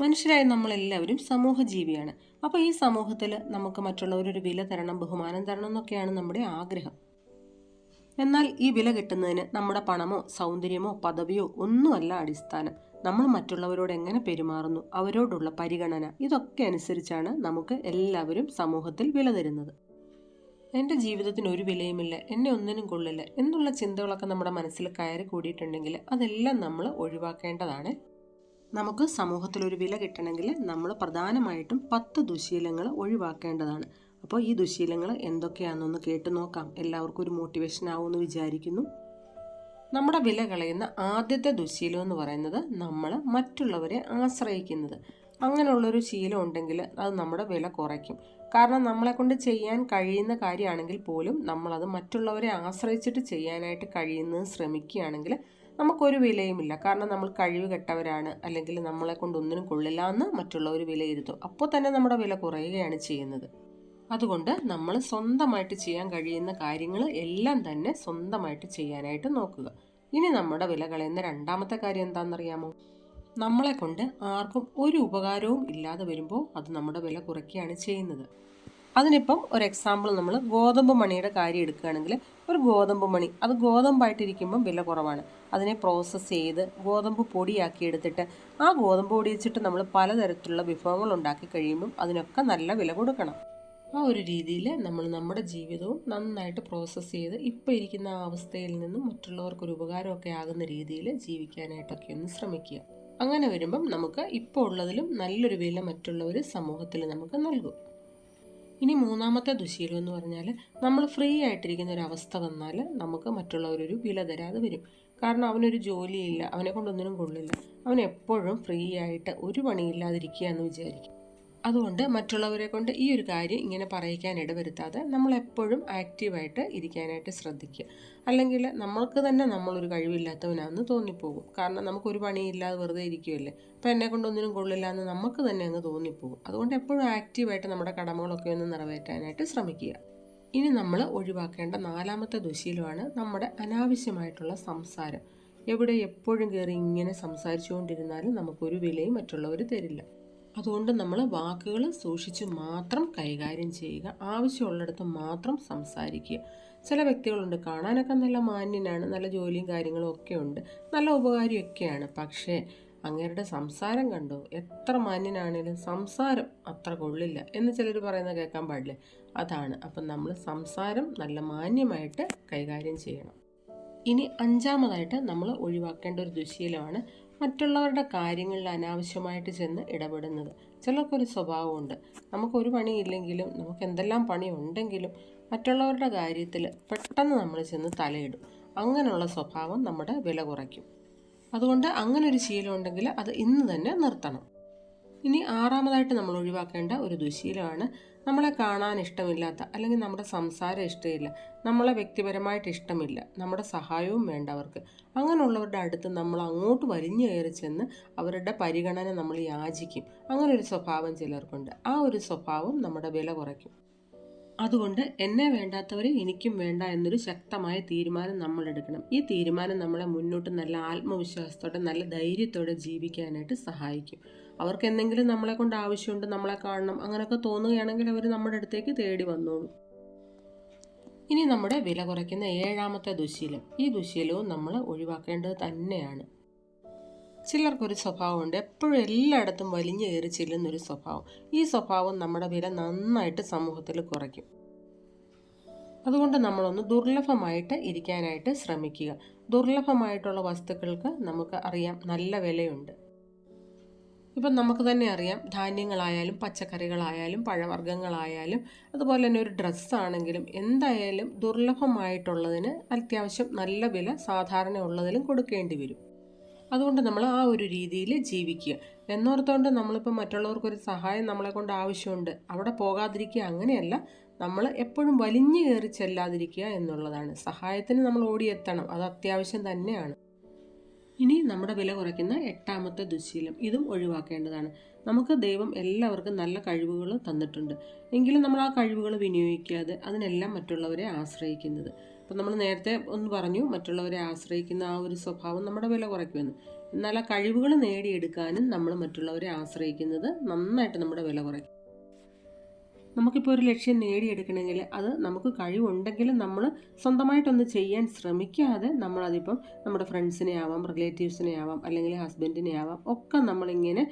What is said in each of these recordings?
മനുഷ്യരായ നമ്മളെല്ലാവരും സമൂഹ ജീവിയാണ് അപ്പോൾ ഈ സമൂഹത്തിൽ നമുക്ക് മറ്റുള്ളവരൊരു വില തരണം ബഹുമാനം തരണം എന്നൊക്കെയാണ് നമ്മുടെ ആഗ്രഹം. എന്നാൽ ഈ വില കിട്ടുന്നതിന് നമ്മുടെ പണമോ സൗന്ദര്യമോ പദവിയോ ഒന്നുമല്ല അടിസ്ഥാനം. നമ്മൾ മറ്റുള്ളവരോട് എങ്ങനെ പെരുമാറുന്നു അവരോടുള്ള പരിഗണന ഇതൊക്കെ അനുസരിച്ചാണ് നമുക്ക് എല്ലാവരും സമൂഹത്തിൽ വില തരുന്നത്. എന്റെ ജീവിതത്തിന് ഒരു വിലയുമില്ല എന്നെ ഒന്നിനും കൊള്ളില്ല എന്നുള്ള ചിന്തകളൊക്കെ നമ്മുടെ മനസ്സിൽ കയറി കൂടിയിട്ടുണ്ടെങ്കിൽ അതെല്ലാം നമ്മൾ ഒഴിവാക്കേണ്ടതാണ്. നമുക്ക് സമൂഹത്തിലൊരു വില കിട്ടണമെങ്കിൽ നമ്മൾ പ്രധാനമായിട്ടും പത്ത് ദുശീലങ്ങൾ ഒഴിവാക്കേണ്ടതാണ്. അപ്പോൾ ഈ ദുശീലങ്ങൾ എന്തൊക്കെയാണെന്നൊന്ന് കേട്ടു നോക്കാം. എല്ലാവർക്കും ഒരു മോട്ടിവേഷൻ ആവുമെന്ന് വിചാരിക്കുന്നു. നമ്മുടെ വില കളയുന്ന ആദ്യത്തെ ദുശീലം എന്ന് പറയുന്നത് നമ്മൾ മറ്റുള്ളവരെ ആശ്രയിക്കുന്നത്. അങ്ങനെയുള്ളൊരു ശീലം ഉണ്ടെങ്കിൽ അത് നമ്മുടെ വില കുറയ്ക്കും. കാരണം നമ്മളെ കൊണ്ട് ചെയ്യാൻ കഴിയുന്ന കാര്യമാണെങ്കിൽ പോലും നമ്മളത് മറ്റുള്ളവരെ ആശ്രയിച്ചിട്ട് ചെയ്യാനായിട്ട് കഴിയുന്നത് ശ്രമിക്കുകയാണെങ്കിൽ നമുക്കൊരു വിലയുമില്ല. കാരണം നമ്മൾ കഴിവ് കെട്ടവരാണ് അല്ലെങ്കിൽ നമ്മളെ കൊണ്ട് ഒന്നിനും കൊള്ളില്ല എന്ന് മറ്റുള്ളവർ വിലയിരുത്തും. അപ്പോൾ തന്നെ നമ്മുടെ വില കുറയുകയാണ് ചെയ്യുന്നത്. അതുകൊണ്ട് നമ്മൾ സ്വന്തമായിട്ട് ചെയ്യാൻ കഴിയുന്ന കാര്യങ്ങൾ എല്ലാം തന്നെ സ്വന്തമായിട്ട് ചെയ്യാനായിട്ട് നോക്കുക. ഇനി നമ്മുടെ വില കളയുന്ന രണ്ടാമത്തെ കാര്യം എന്താണെന്നറിയാമോ? നമ്മളെ കൊണ്ട് ആർക്കും ഒരു ഉപകാരവും ഇല്ലാതെ വരുമ്പോൾ അത് നമ്മുടെ വില കുറയ്ക്കുകയാണ് ചെയ്യുന്നത്. അതിനിപ്പം ഒരു എക്സാമ്പിൾ നമ്മൾ ഗോതമ്പ് മണിയുടെ കാര്യം എടുക്കുകയാണെങ്കിൽ ഒരു ഗോതമ്പ് മണി അത് ഗോതമ്പായിട്ടിരിക്കുമ്പം വില കുറവാണ്. അതിനെ പ്രോസസ്സ് ചെയ്ത് ഗോതമ്പ് പൊടിയാക്കി എടുത്തിട്ട് ആ ഗോതമ്പ് പൊടി വെച്ചിട്ട് നമ്മൾ പലതരത്തിലുള്ള വിഭവങ്ങൾ ഉണ്ടാക്കി കഴിയുമ്പം അതിനൊക്കെ നല്ല വില കൊടുക്കണം. ആ ഒരു രീതിയിൽ നമ്മൾ നമ്മുടെ ജീവിതവും നന്നായിട്ട് പ്രോസസ്സ് ചെയ്ത് ഇപ്പോൾ ഇരിക്കുന്ന അവസ്ഥയിൽ നിന്നും മറ്റുള്ളവർക്കൊരു ഉപകാരമൊക്കെ ആകുന്ന രീതിയിൽ ജീവിക്കാനായിട്ടൊക്കെ ഒന്ന് ശ്രമിക്കുക. അങ്ങനെ വരുമ്പം നമുക്ക് ഇപ്പോൾ ഉള്ളതിലും നല്ലൊരു വില മറ്റുള്ളവർ സമൂഹത്തിൽ നമുക്ക് നൽകും. ഇനി മൂന്നാമത്തെ ദുശീലം എന്ന് പറഞ്ഞാൽ നമ്മൾ ഫ്രീ ആയിട്ടിരിക്കുന്ന ഒരു അവസ്ഥ വന്നാൽ നമുക്ക് മറ്റുള്ളവരൊരു വില തരാതെ വരും. കാരണം അവനൊരു ജോലിയില്ല അവനെ കൊണ്ടൊന്നിനും കൊള്ളില്ല. അവൻ എപ്പോഴും ഫ്രീ ആയിട്ട് ഒരു പണിയില്ലാതിരിക്കുക എന്ന് വിചാരിക്കും. അതുകൊണ്ട് മറ്റുള്ളവരെ കൊണ്ട് ഈ ഒരു കാര്യം ഇങ്ങനെ പറയിക്കാൻ ഇടവരുത്താതെ നമ്മളെപ്പോഴും ആക്റ്റീവായിട്ട് ഇരിക്കാനായിട്ട് ശ്രദ്ധിക്കുക. അല്ലെങ്കിൽ നമ്മൾക്ക് തന്നെ നമ്മളൊരു കഴിവില്ലാത്തവനാണെന്ന് തോന്നിപ്പോകും. കാരണം നമുക്കൊരു പണിയില്ലാതെ വെറുതെ ഇരിക്കുമല്ലേ അപ്പം എന്നെ കൊണ്ടൊന്നിനും കൊള്ളില്ല എന്ന് നമുക്ക് തന്നെ അങ്ങ് തോന്നിപ്പോകും. അതുകൊണ്ട് എപ്പോഴും ആക്റ്റീവായിട്ട് നമ്മുടെ കടമകളൊക്കെ ഒന്ന് നിറവേറ്റാനായിട്ട് ശ്രമിക്കുക. ഇനി നമ്മൾ ഒഴിവാക്കേണ്ട നാലാമത്തെ ദുശീലമാണ് നമ്മുടെ അനാവശ്യമായിട്ടുള്ള സംസാരം. എവിടെ എപ്പോഴും കയറി ഇങ്ങനെ സംസാരിച്ചുകൊണ്ടിരുന്നാലും നമുക്കൊരു വിലയും മറ്റുള്ളവർ തരില്ല. അതുകൊണ്ട് നമ്മൾ വാക്കുകൾ സൂക്ഷിച്ച് മാത്രം കൈകാര്യം ചെയ്യുക. ആവശ്യമുള്ളിടത്ത് മാത്രം സംസാരിക്കുക. ചില വ്യക്തികളുണ്ട് കാണാനൊക്കെ നല്ല മാന്യനാണ് നല്ല ജോലിയും കാര്യങ്ങളും ഒക്കെ ഉണ്ട് നല്ല ഉപകാരിയൊക്കെയാണ്. പക്ഷേ അങ്ങേരുടെ സംസാരം കണ്ടോ? എത്ര മാന്യനാണേലും സംസാരം അത്ര കൊള്ളില്ല എന്ന് ചിലർ പറയുന്നത് കേൾക്കാൻ പാടില്ല? അതാണ്. അപ്പം നമ്മൾ സംസാരം നല്ല മാന്യമായിട്ട് കൈകാര്യം ചെയ്യണം. ഇനി അഞ്ചാമതായിട്ട് നമ്മൾ ഒഴിവാക്കേണ്ട ഒരു ദുശീലമാണ് മറ്റുള്ളവരുടെ കാര്യങ്ങളിൽ അനാവശ്യമായിട്ട് ചെന്ന് ഇടപെടുന്നത്. ചിലർക്കൊരു സ്വഭാവമുണ്ട്. നമുക്കൊരു പണിയില്ലെങ്കിലും നമുക്ക് എന്തെല്ലാം പണി ഉണ്ടെങ്കിലും മറ്റുള്ളവരുടെ കാര്യത്തിൽ പെട്ടെന്ന് നമ്മൾ ചെന്ന് തലയിടും. അങ്ങനെയുള്ള സ്വഭാവം നമ്മുടെ വില കുറയ്ക്കും. അതുകൊണ്ട് അങ്ങനൊരു ശീലം ഉണ്ടെങ്കിൽ അത് ഇന്ന് തന്നെ നിർത്തണം. ഇനി ആറാമതായിട്ട് നമ്മൾ ഒഴിവാക്കേണ്ട ഒരു ദുശീലമാണ് നമ്മളെ കാണാൻ ഇഷ്ടമില്ലാത്ത അല്ലെങ്കിൽ നമ്മുടെ സംസാരം ഇഷ്ടമില്ല നമ്മളെ വ്യക്തിപരമായിട്ട് ഇഷ്ടമില്ല നമ്മുടെ സഹായവും വേണ്ട അവർക്ക്. അങ്ങനെയുള്ളവരുടെ അടുത്ത് നമ്മൾ അങ്ങോട്ട് വലിഞ്ഞു കയറി ചെന്ന് അവരുടെ പരിഗണന നമ്മൾ യാചിക്കും. അങ്ങനെ ഒരു സ്വഭാവം ചിലർക്കുണ്ട്. ആ ഒരു സ്വഭാവം നമ്മുടെ വില കുറയ്ക്കും. അതുകൊണ്ട് എന്നെ വേണ്ടാത്തവർ എനിക്കും വേണ്ട എന്നൊരു ശക്തമായ തീരുമാനം നമ്മൾ എടുക്കണം. ഈ തീരുമാനം നമ്മളെ മുന്നോട്ട് നല്ല ആത്മവിശ്വാസത്തോടെ നല്ല ധൈര്യത്തോടെ ജീവിക്കാനായിട്ട് സഹായിക്കും. അവർക്ക് എന്തെങ്കിലും നമ്മളെ കൊണ്ട് ആവശ്യമുണ്ട് നമ്മളെ കാണണം അങ്ങനെയൊക്കെ തോന്നുകയാണെങ്കിൽ അവർ നമ്മുടെ അടുത്തേക്ക് തേടി വന്നോളും. ഇനി നമ്മുടെ വില കുറയ്ക്കുന്ന ഏഴാമത്തെ ദുശീലം. ഈ ദുശീലവും നമ്മൾ ഒഴിവാക്കേണ്ടത് തന്നെയാണ്. ചിലർക്കൊരു സ്വഭാവമുണ്ട്. എപ്പോഴും എല്ലായിടത്തും വലിഞ്ഞു കയറി ചെല്ലുന്നൊരു സ്വഭാവം. ഈ സ്വഭാവം നമ്മുടെ വില നന്നായിട്ട് സമൂഹത്തിൽ കുറയ്ക്കും. അതുകൊണ്ട് നമ്മളൊന്ന് ദുർലഭമായിട്ട് ഇരിക്കാനായിട്ട് ശ്രമിക്കുക. ദുർലഭമായിട്ടുള്ള വസ്തുക്കൾക്ക് നമുക്ക് അറിയാം നല്ല വിലയുണ്ട്. ഇപ്പം നമുക്ക് തന്നെ അറിയാം ധാന്യങ്ങളായാലും പച്ചക്കറികളായാലും പഴവർഗങ്ങളായാലും അതുപോലെ തന്നെ ഒരു ഡ്രസ്സാണെങ്കിലും എന്തായാലും ദുർലഭമായിട്ടുള്ളതിന് അത്യാവശ്യം നല്ല വില സാധാരണ ഉള്ളതിലും കൊടുക്കേണ്ടി വരും. അതുകൊണ്ട് നമ്മൾ ആ ഒരു രീതിയിൽ ജീവിക്കുക. എന്നോർത്തുകൊണ്ട് നമ്മളിപ്പോൾ മറ്റുള്ളവർക്കൊരു സഹായം നമ്മളെ കൊണ്ട് ആവശ്യമുണ്ട്. അവിടെ പോകാതിരിക്കുക അങ്ങനെയല്ല നമ്മൾ എപ്പോഴും വലിഞ്ഞു കയറി ചെല്ലാതിരിക്കുക എന്നുള്ളതാണ്. സഹായത്തിന് നമ്മൾ ഓടിയെത്തണം അത് അത്യാവശ്യം തന്നെയാണ്. ഇനി നമ്മുടെ വില കുറയ്ക്കുന്ന എട്ടാമത്തെ ദുശീലം. ഇതും ഒഴിവാക്കേണ്ടതാണ്. നമുക്ക് ദൈവം എല്ലാവർക്കും നല്ല കഴിവുകൾ തന്നിട്ടുണ്ട്. എങ്കിലും നമ്മൾ ആ കഴിവുകൾ വിനിയോഗിക്കാതെ അതിനെല്ലാം മറ്റുള്ളവരെ ആശ്രയിക്കുന്നത്. അപ്പം നമ്മൾ നേരത്തെ ഒന്ന് പറഞ്ഞു മറ്റുള്ളവരെ ആശ്രയിക്കുന്ന ആ ഒരു സ്വഭാവം നമ്മുടെ വില കുറയ്ക്കുമെന്ന്. എന്നാൽ ആ കഴിവുകൾ നേടിയെടുക്കാനും നമ്മൾ മറ്റുള്ളവരെ ആശ്രയിക്കുന്നത് നന്നായിട്ട് നമ്മുടെ വില കുറയ്ക്കും. നമുക്കിപ്പോൾ ഒരു ലക്ഷ്യം നേടിയെടുക്കണമെങ്കിൽ അത് നമുക്ക് കഴിവുണ്ടെങ്കിലും നമ്മൾ സ്വന്തമായിട്ടൊന്ന് ചെയ്യാൻ ശ്രമിക്കാതെ നമ്മളതിപ്പം നമ്മുടെ ഫ്രണ്ട്സിനെ ആവാം റിലേറ്റീവ്സിനെ ആവാം അല്ലെങ്കിൽ ഹസ്ബൻഡിനെ ആവാം ഒക്കെ നമ്മളിങ്ങനെ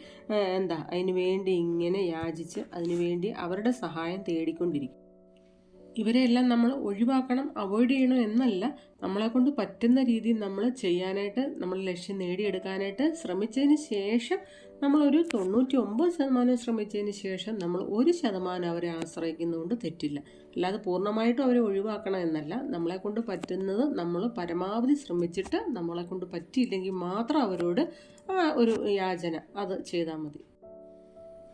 എന്താ അതിന് വേണ്ടി ഇങ്ങനെ യാചിച്ച് അതിനുവേണ്ടി അവരുടെ സഹായം തേടിക്കൊണ്ടിരിക്കും. ഇവരെയെല്ലാം നമ്മൾ ഒഴിവാക്കണം അവോയ്ഡ് ചെയ്യണം എന്നല്ല നമ്മളെ കൊണ്ട് പറ്റുന്ന രീതിയിൽ നമ്മൾ ചെയ്യാനായിട്ട് നമ്മൾ ലക്ഷ്യം നേടിയെടുക്കാനായിട്ട് ശ്രമിച്ചതിന് ശേഷം നമ്മളൊരു തൊണ്ണൂറ്റി ഒമ്പത് ശതമാനം ശ്രമിച്ചതിന് ശേഷം നമ്മൾ ഒരു ശതമാനം അവരെ ആശ്രയിക്കുന്നതുകൊണ്ട് തെറ്റില്ല. അല്ലാതെ പൂർണമായിട്ടും അവരെ ഒഴിവാക്കണം എന്നല്ല നമ്മളെ കൊണ്ട് പറ്റുന്നത് നമ്മൾ പരമാവധി ശ്രമിച്ചിട്ട് നമ്മളെ കൊണ്ട് പറ്റിയില്ലെങ്കിൽ മാത്രം അവരോട് ഒരു യാചന അത് ചെയ്താൽ മതി.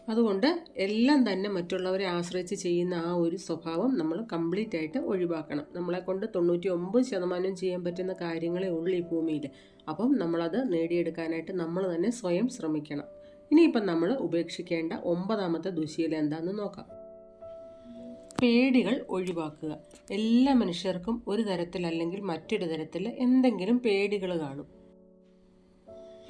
അതുകൊണ്ട് എല്ലാം തന്നെ മറ്റുള്ളവരെ ആശ്രയിച്ച് ചെയ്യുന്ന ആ ഒരു സ്വഭാവം നമ്മൾ കംപ്ലീറ്റ് ആയിട്ട് ഒഴിവാക്കണം. നമ്മളെ കൊണ്ട് തൊണ്ണൂറ്റി ഒമ്പത് ശതമാനം ചെയ്യാൻ പറ്റുന്ന കാര്യങ്ങളെ ഉള്ളൂ ഈ ഭൂമിയിൽ. അപ്പം നമ്മളത് നേടിയെടുക്കാനായിട്ട് നമ്മൾ തന്നെ സ്വയം ശ്രമിക്കണം. ഇനിയിപ്പം നമ്മൾ ഉപേക്ഷിക്കേണ്ട ഒമ്പതാമത്തെ ദുശീലം എന്താണെന്ന് നോക്കാം. പേടികൾ ഒഴിവാക്കുക. എല്ലാ മനുഷ്യർക്കും ഒരു തരത്തിൽ അല്ലെങ്കിൽ മറ്റൊരു തരത്തിൽ എന്തെങ്കിലും പേടികൾ കാണും.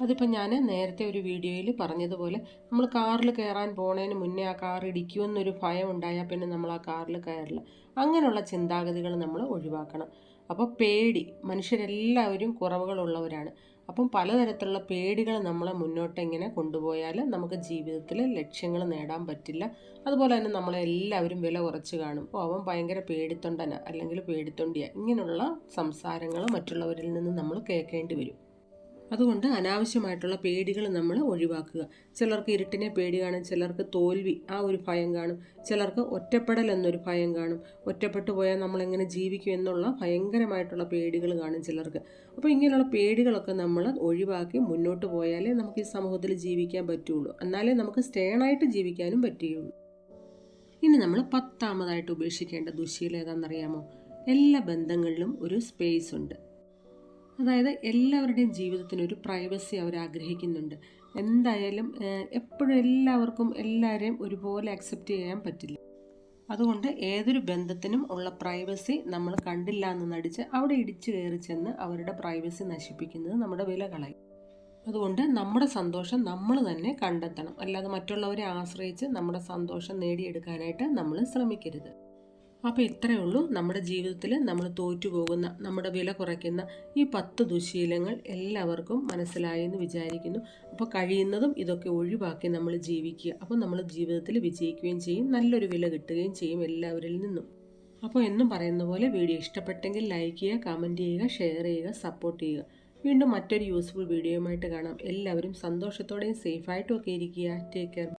അതിപ്പോൾ ഞാൻ നേരത്തെ ഒരു വീഡിയോയിൽ പറഞ്ഞതുപോലെ നമ്മൾ കാറിൽ കയറാൻ പോണതിന് മുന്നേ ആ കാർ ഇടിക്കുമെന്നൊരു ഭയം ഉണ്ടായാൽ പിന്നെ നമ്മൾ ആ കാറിൽ കയറില്ല അങ്ങനെയുള്ള ചിന്താഗതികൾ നമ്മൾ ഒഴിവാക്കണം. അപ്പോൾ പേടി മനുഷ്യരെല്ലാവരും കുറവുകളുള്ളവരാണ്. അപ്പം പലതരത്തിലുള്ള പേടികൾ നമ്മളെ മുന്നോട്ട് ഇങ്ങനെ കൊണ്ടുപോയാൽ നമുക്ക് ജീവിതത്തിൽ ലക്ഷ്യങ്ങൾ നേടാൻ പറ്റില്ല. അതുപോലെ തന്നെ നമ്മളെ എല്ലാവരും വില കുറച്ച് കാണും. ഓ അവൻ ഭയങ്കര പേടിത്തൊണ്ടന അല്ലെങ്കിൽ പേടിത്തൊണ്ടിയ ഇങ്ങനെയുള്ള സംസാരങ്ങൾ മറ്റുള്ളവരിൽ നിന്ന് നമ്മൾ കേൾക്കേണ്ടി വരും. അതുകൊണ്ട് അനാവശ്യമായിട്ടുള്ള പേടികൾ നമ്മൾ ഒഴിവാക്കുക. ചിലർക്ക് ഇരുട്ടിനെ പേടി കാണും ചിലർക്ക് തോൽവി ആ ഒരു ഭയം കാണും. ചിലർക്ക് ഒറ്റപ്പെടൽ എന്നൊരു ഭയം കാണും. ഒറ്റപ്പെട്ടു പോയാൽ നമ്മൾ എങ്ങനെ ജീവിക്കും എന്നുള്ള ഭയങ്കരമായിട്ടുള്ള പേടികൾ കാണും ചിലർക്ക്. അപ്പോൾ ഇങ്ങനെയുള്ള പേടികളൊക്കെ നമ്മൾ ഒഴിവാക്കി മുന്നോട്ട് പോയാലേ നമുക്ക് ഈ സമൂഹത്തിൽ ജീവിക്കാൻ പറ്റുള്ളൂ. എന്നാലേ നമുക്ക് സ്റ്റേണായിട്ട് ജീവിക്കാനും പറ്റുകയുള്ളൂ. ഇനി നമ്മൾ പത്താമതായിട്ട് ഉപേക്ഷിക്കേണ്ട ദുശീലം ഏതാണെന്നറിയാമോ? എല്ലാ ബന്ധങ്ങളിലും ഒരു സ്പേസ് ഉണ്ട്. അതായത് എല്ലാവരുടെയും ജീവിതത്തിന് ഒരു പ്രൈവസി അവർ ആഗ്രഹിക്കുന്നുണ്ട്. എന്തായാലും എപ്പോഴും എല്ലാവർക്കും എല്ലാവരെയും ഒരുപോലെ അക്സെപ്റ്റ് ചെയ്യാൻ പറ്റില്ല. അതുകൊണ്ട് ഏതൊരു ബന്ധത്തിനും ഉള്ള പ്രൈവസി നമ്മൾ കണ്ടില്ല എന്ന് നടിച്ച് അവിടെ ഇടിച്ചു കയറി ചെന്ന് അവരുടെ പ്രൈവസി നശിപ്പിക്കുന്നത് നമ്മുടെ വില കളയും. അതുകൊണ്ട് നമ്മുടെ സന്തോഷം നമ്മൾ തന്നെ കണ്ടെത്തണം. അല്ലാതെ മറ്റുള്ളവരെ ആശ്രയിച്ച് നമ്മുടെ സന്തോഷം നേടിയെടുക്കാനായിട്ട് നമ്മൾ ശ്രമിക്കരുത്. അപ്പോൾ ഇത്രയേ ഉള്ളൂ നമ്മുടെ ജീവിതത്തിൽ നമ്മൾ തോറ്റുപോകുന്ന നമ്മുടെ വില കുറയ്ക്കുന്ന ഈ പത്ത് ദുശീലങ്ങൾ എല്ലാവർക്കും മനസ്സിലായി എന്ന് വിചാരിക്കുന്നു. അപ്പോൾ കഴിയുന്നതും ഇതൊക്കെ ഒഴിവാക്കി നമ്മൾ ജീവിക്കുക. അപ്പോൾ നമ്മൾ ജീവിതത്തിൽ വിജയിക്കുകയും ചെയ്യും നല്ലൊരു വില കിട്ടുകയും ചെയ്യും എല്ലാവരിൽ നിന്നും. അപ്പോൾ എന്നും പറയുന്ന പോലെ വീഡിയോ ഇഷ്ടപ്പെട്ടെങ്കിൽ ലൈക്ക് ചെയ്യുക കമന്റ് ചെയ്യുക ഷെയർ ചെയ്യുക സപ്പോർട്ട് ചെയ്യുക. വീണ്ടും മറ്റൊരു യൂസ്ഫുൾ വീഡിയോയുമായിട്ട് കാണാം. എല്ലാവരും സന്തോഷത്തോടെയും സേഫായിട്ടും ഒക്കെ ഇരിക്കുക. Take care.